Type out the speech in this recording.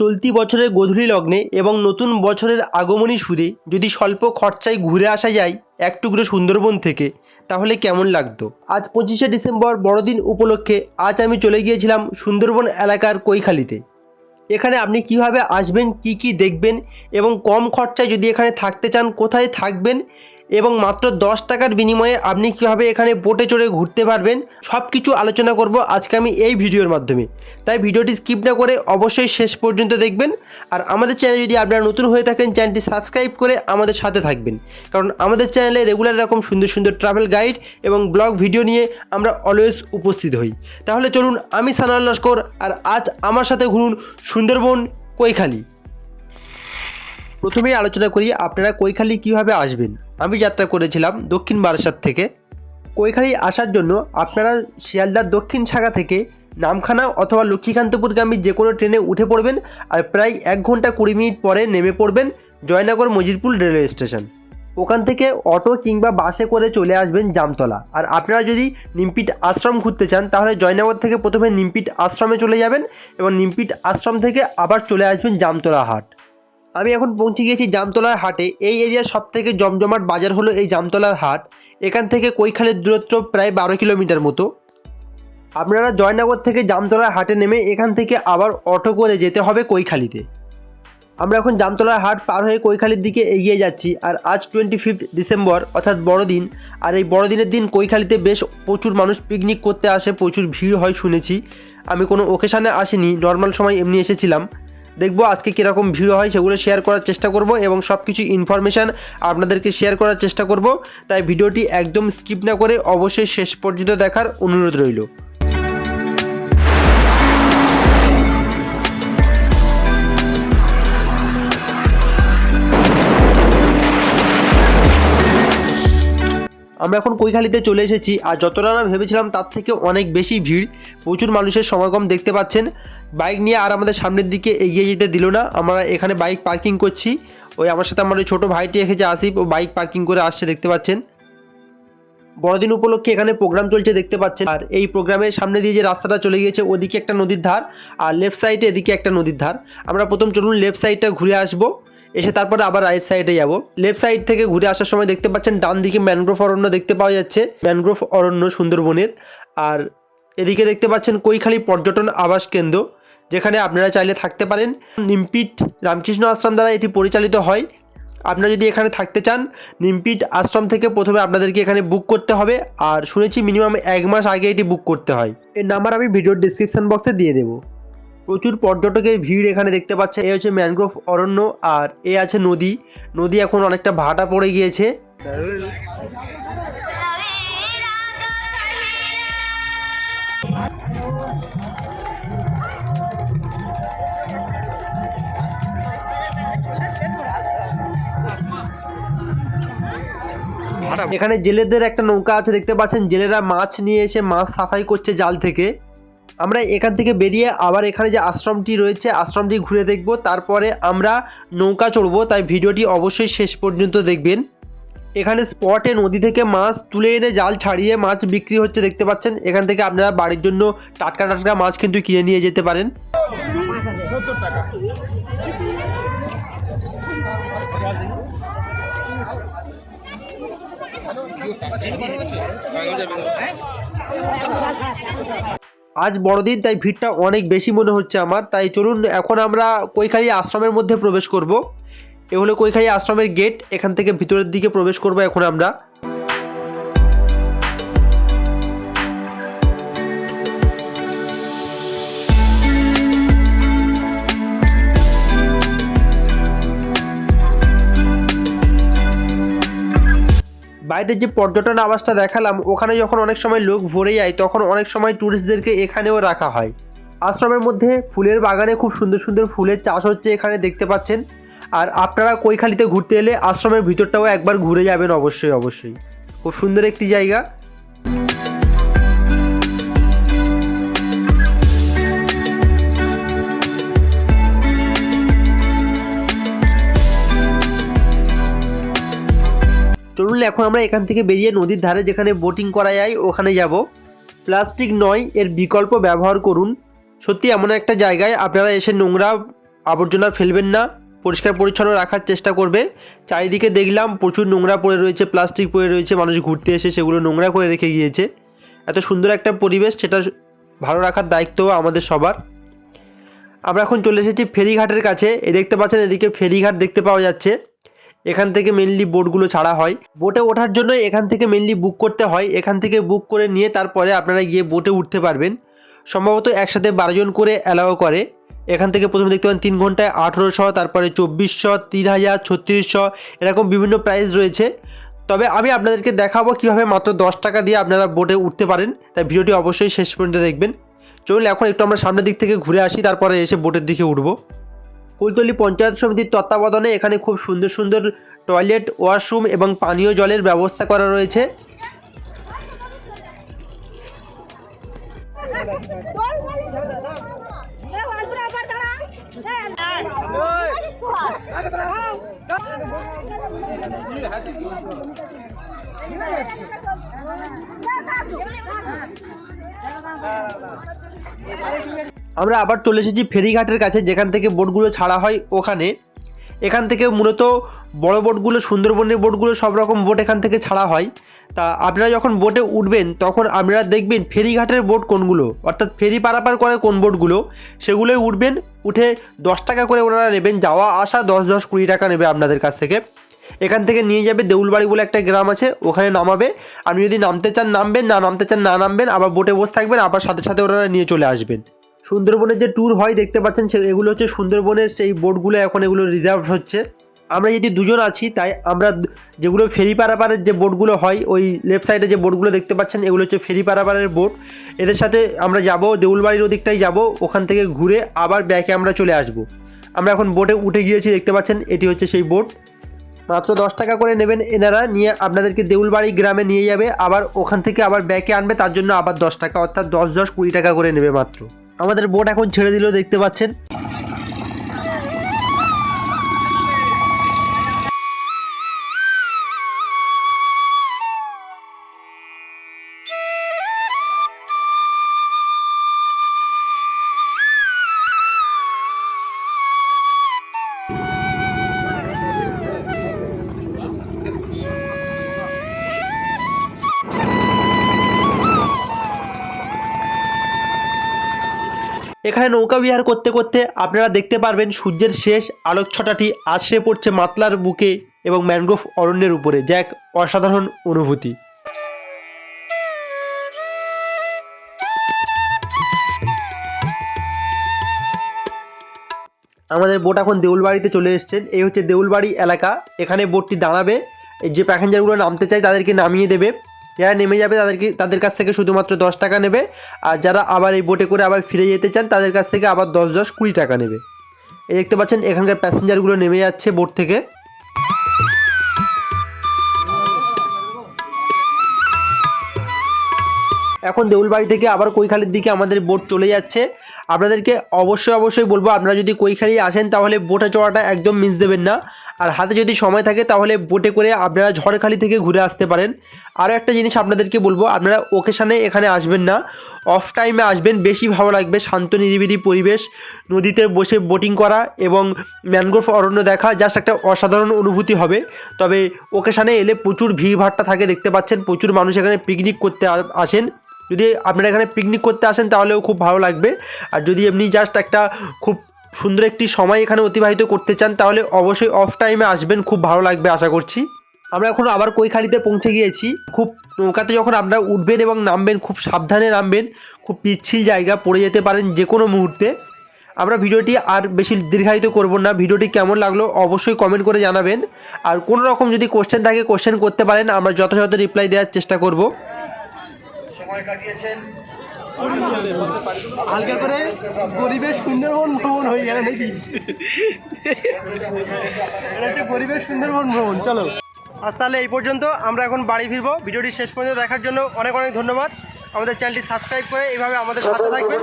চলতি বছরের গোধূলি লগ্নে এবং নতুন বছরের আগমনী সুরে যদি স্বল্প খরচায় ঘুরে আসা যায় এক টুকরো সুন্দরবন থেকে, তাহলে কেমন লাগতো? আজ পঁচিশে ডিসেম্বর বড়দিন উপলক্ষে আজ আমি চলে গিয়েছিলাম সুন্দরবন এলাকার কৈখালিতে। এখানে আপনি কীভাবে আসবেন, কি কি দেখবেন এবং কম খরচায় যদি এখানে থাকতে চান, কোথায় থাকবেন এবং মাত্র দশ টাকার বিনিময়ে আপনি কীভাবে এখানে বোটে চড়ে ঘুরতে পারবেন সব কিছু আলোচনা করব আজকে আমি এই ভিডিওর মাধ্যমে। তাই ভিডিওটি স্কিপ না করে অবশ্যই শেষ পর্যন্ত দেখবেন। আর আমাদের চ্যানেলে যদি আপনারা নতুন হয়ে থাকেন চ্যানেলটি সাবস্ক্রাইব করে আমাদের সাথে থাকবেন। কারণ আমাদের চ্যানেলে রেগুলার এরকম সুন্দর সুন্দর ট্রাভেল গাইড এবং ব্লগ ভিডিও নিয়ে আমরা অলওয়েজ উপস্থিত হই। তাহলে চলুন, আমি সানাল লস্কর, আর আজ আমার সাথে ঘুরুন সুন্দরবন কৈখালী। প্রথমেই আলোচনা করি আপনারা কৈখালী কীভাবে আসবেন। আমি যাত্রা করেছিলাম দক্ষিণ বারাসাত থেকে। কৈখালী আসার জন্য আপনারা শিয়ালদার দক্ষিণ শাখা থেকে নামখানা অথবা লক্ষ্মীকান্তপুরগামী যে কোনো ট্রেনে উঠে পড়বেন আর প্রায় এক ঘণ্টা কুড়ি মিনিট পরে নেমে পড়বেন জয়নগর মজিরপুর রেলওয়ে স্টেশন। ওখান থেকে অটো কিংবা বাসে করে চলে আসবেন জামতলা। আর আপনারা যদি নিমপিট আশ্রম ঘুরতে চান, তাহলে জয়নগর থেকে প্রথমে নিমপিট আশ্রমে চলে যাবেন এবং নিমপিট আশ্রম থেকে আবার চলে আসবেন জামতলা হাট। আমি এখন পৌঁছে গিয়েছি জামতলার হাটে। এই এরিয়ার সব থেকে জমজমাট বাজার হলো এই জামতলার হাট। এখান থেকে কৈখালের দূরত্ব প্রায় বারো কিলোমিটার মতো। আপনারা জয়নগর থেকে জামতলার হাটে নেমে এখান থেকে আবার অটো করে যেতে হবে কৈখালিতে। আমরা এখন জামতলার হাট পার হয়ে কৈখালির দিকে এগিয়ে যাচ্ছি। আর আজ টোয়েন্টি ফিফথ ডিসেম্বর, অর্থাৎ বড়দিন। আর এই বড়দিনের দিন কৈখালিতে বেশ প্রচুর মানুষ পিকনিক করতে আসে, প্রচুর ভিড় হয় শুনেছি। আমি কোনো ওকেশানে আসিনি নর্মাল সময় এমনি এসেছিলাম। দেখব আজকে কীরকম ভিড় হয়, সেগুলো শেয়ার করার চেষ্টা করব এবং সব কিছু ইনফরমেশান আপনাদেরকে শেয়ার করার চেষ্টা করব। তাই ভিডিওটি একদম স্কিপ না করে অবশ্যই শেষ পর্যন্ত দেখার অনুরোধ রইল। আমরা এখন কৈখালিতে চলে এসেছি আর যতটা না ভেবেছিলাম তার থেকে অনেক বেশি ভিড়। প্রচুর মানুষের সমাগম দেখতে পাচ্ছেন। বাইক নিয়ে আর আমাদের সামনের দিকে এগিয়ে যেতে দিল না। আমরা এখানে বাইক পার্কিং করছি। ওই আমার সাথে আমার ওই ছোটো ভাইটি এসেছে আসিফ। ও বাইক পার্কিং করে আসছে দেখতে পাচ্ছেন। বড়দিন উপলক্ষে এখানে প্রোগ্রাম চলছে দেখতে পাচ্ছেন। আর এই প্রোগ্রামের সামনে দিয়ে যে রাস্তাটা চলে গিয়েছে, ওদিকে একটা নদীর ধার। আর লেফট সাইডে এদিকে একটা নদীর ধার। আমরা প্রথম চলুন লেফট সাইডটা ঘুরে আসব। এসে তারপরে আবার রাইট সাইডে যাব। লেফট সাইড থেকে ঘুরে আসার সময় দেখতে পাচ্ছেন, ডান দিকে ম্যানগ্রোভ অরণ্য দেখতে পাওয়া যাচ্ছে ম্যানগ্রোভ অরণ্য সুন্দরবনের। আর এদিকে দেখতে পাচ্ছেন, কৈখালি পর্যটন আবাস কেন্দ্র, যেখানে আপনারা চাইলে থাকতে পারেন। নিমপিট রামকৃষ্ণ আশ্রম দ্বারা এটি পরিচালিত হয়। আপনারা যদি এখানে থাকতে চান, নিমপিট আশ্রম থেকে প্রথমে আপনাদেরকে এখানে বুক করতে হবে। আর শুনেছি মিনিমাম এক মাস আগে এটি বুক করতে হয়। এর নাম্বার আমি ভিডিওর ডিসক্রিপশন বক্সে দিয়ে দেবো। প্রচুর পর্যটকের ভিড় এখানে দেখতে পাচ্ছে। এ হচ্ছে ম্যানগ্রোভ অরণ্য আর এ আছে নদী। নদী এখন অনেকটা ভাটা পড়ে গিয়েছে। এখানে জেলেদের একটা নৌকা আছে, দেখতে পাচ্ছেন? জেলেরা মাছ নিয়ে এসে মাছ সাফাই করছে জাল থেকে। আমরা এখান থেকে বেরিয়ে আবার এখানে যে আশ্রমটি রয়েছে, আশ্রমটি ঘুরে দেখব। তারপরে আমরা নৌকা চড়বো, তাই ভিডিওটি অবশ্যই শেষ পর্যন্ত দেখবেন। এখানে স্পটে নদী থেকে মাছ তুলে এনে জাল ছাড়িয়ে মাছ বিক্রি হচ্ছে, দেখতে পাচ্ছেন। এখান থেকে আপনারা বাড়ির জন্য টাটকা টাটকা মাছ কিন্তু কিনে নিয়ে যেতে পারেন। আজ বড়দিন, তাই ভিড়টা অনেক বেশি মনে হচ্ছে আমার। তাই চলুন, এখন আমরা কৈখালি আশ্রমের মধ্যে প্রবেশ করব। এ হলো কৈখালি আশ্রমের গেট এখান থেকে ভিতরের দিকে প্রবেশ করব এখন আমরা। বাইরের যে পর্যটন আবাসটা দেখালাম, ওখানে যখন অনেক সময় লোক ভরে যায়, তখন অনেক সময় ট্যুরিস্টদেরকে এখানেও রাখা হয়। আশ্রমের মধ্যে ফুলের বাগানে খুব সুন্দর সুন্দর ফুলের চাষ হচ্ছে এখানে দেখতে পাচ্ছেন। আর আপনারা কৈখালিতে ঘুরতে এলে আশ্রমের ভিতরটাও একবার ঘুরে যাবেন অবশ্যই অবশ্যই। খুব সুন্দর একটি জায়গা। চলুন এখন আমরা এখান থেকে বেরিয়ে নদীর ধারে যেখানে বোটিং করা যায়, ওখানে যাব। প্লাস্টিক নয়, এর বিকল্প ব্যবহার করুন। সত্যি এমন একটা জায়গায় আপনারা এসে নোংরা আবর্জনা ফেলবেন না, পরিষ্কার পরিচ্ছন্ন রাখার চেষ্টা করবে। চারিদিকে দেখলাম প্রচুর নোংরা পড়ে রয়েছে প্লাস্টিক পড়ে রয়েছে, মানুষ ঘুরতে এসে সেগুলো নোংরা করে রেখে গিয়েছে। এত সুন্দর একটা পরিবেশ, সেটা ভালো রাখার দায়িত্ব আমাদের সবার। আমরা এখন চলে এসেছি ফেরিঘাটের কাছে, এ দেখতে পাচ্ছেন এদিকে ফেরিঘাট দেখতে পাওয়া যাচ্ছে। এখান থেকে মেনলি বোটগুলো ছাড়া হয়। বোটে ওঠার জন্য এখান থেকে মেনলি বুক করতে হয়। এখান থেকে বুক করে নিয়ে তারপরে আপনারা গিয়ে বোটে উঠতে পারবেন। সম্ভবত একসাথে বারোজন করে অ্যালাও করে। এখান থেকে প্রথমে দেখতে পান তিন ঘন্টায় আঠেরোশো, তারপরে চব্বিশশো, তিন হাজার, ছত্রিশশো, এরকম বিভিন্ন প্রাইস রয়েছে। তবে আমি আপনাদেরকে দেখাবো কীভাবে মাত্র দশ টাকা দিয়ে আপনারা বোটে উঠতে পারেন। তাই ভিডিওটি অবশ্যই শেষ পর্যন্ত দেখবেন। চলুন এখন একটু আমরা সামনের দিক থেকে ঘুরে আসি, তারপরে এসে বোটের দিকে উঠবো। কুলতলি পঞ্চায়েত সমিতির তত্ত্বাবধানে এখানে খুব সুন্দর সুন্দর টয়লেট, ওয়াশরুম এবং পানীয় জলের ব্যবস্থা করা রয়েছে। আমরা আবার চলে এসেছি ফেরিঘাটের কাছে, যেখান থেকে বোটগুলো ছাড়া হয় ওখানে। এখান থেকে মূলত বড় বোটগুলো, সুন্দরবনের বোটগুলো, সব রকম বোট এখান থেকে ছাড়া হয়। তা আপনারা যখন বোটে উঠবেন, তখন আপনারা দেখবেন ফেরিঘাটের বোট কোনগুলো? অর্থাৎ ফেরি পারাপার করে কোন বোটগুলো? সেগুলোই উঠবেন, উঠে দশ টাকা করে ওনারা নেবেন। যাওয়া, আসা দশ দশ কুড়ি টাকা নেবে আপনাদের কাছ থেকে। এখান থেকে নিয়ে যাবে দেউলবাড়ি বলে একটা গ্রাম আছে, ওখানে নামাবে। আপনি যদি নামতে চান নামবেন, না নামতে চান না নামবেন, আবার বোটে বসে থাকবেন, আবার সাথে সাথে ওনারা নিয়ে চলে আসবেন। সুন্দরবনের যে ট্যুর হয়, দেখতে পাচ্ছেন সে, এগুলো হচ্ছে সুন্দরবনের সেই বোটগুলো এখন এগুলো রিজার্ভ হচ্ছে। আমরা যদি দুজন আছি, তাই আমরা যেগুলো ফেরি পারাপারের যে বোটগুলো হয়, ওই লেফট সাইডে যে বোটগুলো দেখতে পাচ্ছেন, এগুলো হচ্ছে ফেরি পারাপারের বোট এদের সাথে আমরা যাব, দেউলবাড়ির ওদিকটাই যাব, ওখান থেকে ঘুরে আবার ব্যাকে আমরা চলে আসব। আমরা এখন বোটে উঠে গিয়েছি, দেখতে পাচ্ছেন, এটি হচ্ছে সেই বোট মাত্র দশ টাকা করে নেবেন এনারা, নিয়ে আপনাদেরকে দেউলবাড়ি গ্রামে নিয়ে যাবে, আবার ওখান থেকে আবার ব্যাকে আনবে, তার জন্য আবার দশ টাকা, অর্থাৎ দশ দশ কুড়ি টাকা করে নেবে মাত্র। আমাদের বোট এখন ছেড়ে দিল দেখতে পাচ্ছেন। এখানে নৌকা বিহার করতে করতে আপনারা দেখতে পারবেন সূর্যের শেষ আলোকছটাটি আছড়ে পড়ছে মাতলার বুকে এবং ম্যানগ্রোভ অরণ্যের উপরে, যা এক অসাধারণ অনুভূতি। আমাদের বোট এখন দেউলবাড়িতে চলে এসেছেন। এই হচ্ছে দেউলবাড়ি এলাকা। এখানে বোটটি দাঁড়াবে। যে প্যাসেঞ্জারগুলো নামতে চায় তাদেরকে নামিয়ে দেবে। যারা নেমে যাবে তাদেরকে তাদের কাছ থেকে শুধুমাত্র দশ টাকা নেবে। আর যারা আবার এই বোটে করে আবার ফিরে যেতে চান, তাদের কাছ থেকে আবার দশ দশ কুড়ি টাকা নেবে। এই দেখতে পাচ্ছেন, এখানকার প্যাসেঞ্জারগুলো নেমে যাচ্ছে বোট থেকে। এখন দেউলবাড়ি থেকে আবার কৈখালির দিকে আমাদের বোট চলে যাচ্ছে। আপনাদেরকে অবশ্যই অবশ্যই বলব, আপনারা যদি কৈখালি আসেন তাহলে বোটে চড়াটা একদম মিস দেবেন না। আর হাতে যদি সময় থাকে তাহলে বোটে করে আপনারা ঝড়খালি থেকে ঘুরে আসতে পারেন। আরও একটা জিনিস আপনাদেরকে বলব, আপনারা ওকেশানে এখানে আসবেন না। অফ টাইমে আসবেন, বেশি ভালো লাগবে, শান্ত, নিরিবিলি পরিবেশ, নদীতে বসে বোটিং করা এবং ম্যানগ্রোভ অরণ্য দেখা জাস্ট একটা অসাধারণ অনুভূতি হবে। তবে ওকেশানে এলে প্রচুর ভিড়ভাট্টা থাকে, দেখতে পাচ্ছেন, প্রচুর মানুষ এখানে পিকনিক করতে আসেন। যদি আপনারা এখানে পিকনিক করতে আসেন তাহলেও খুব ভালো লাগবে। আর যদি এমনি জাস্ট একটা খুব সুন্দর একটি সময় এখানে অতিবাহিত করতে চান, তাহলে অবশ্যই অফ টাইমে আসবেন। খুব ভালো লাগবে, আশা করছি। আমরা এখন আবার কৈখালিতে পৌঁছে গিয়েছি। খুব নৌকাতে যখন আপনারা উঠবেন এবং নামবেন, খুব সাবধানে নামবেন, খুব পিচ্ছিল জায়গা, পড়ে যেতে পারেন যে কোনো মুহূর্তে। আমরা ভিডিওটি আর বেশি দীর্ঘায়িত করব না। ভিডিওটি কেমন লাগল অবশ্যই কমেন্ট করে জানাবেন। আর কোনো রকম যদি কোশ্চেন থাকে কোশ্চেন করতে পারেন, আমরা যথাযথ রিপ্লাই দেওয়ার চেষ্টা করব। হালকা করে পরিবেশ সুন্দরবন ভ্রমণ হয়ে গেল নাকি? এটা পরিবেশ সুন্দরবন ভ্রমণ, চলো। আজ তাহলে এই পর্যন্ত, আমরা এখন বাড়ি ফিরবো। ভিডিওটি শেষ পর্যন্ত দেখার জন্য অনেক অনেক ধন্যবাদ। আমাদের চ্যানেলটি সাবস্ক্রাইব করে এইভাবে আমাদের সাথে থাকবেন।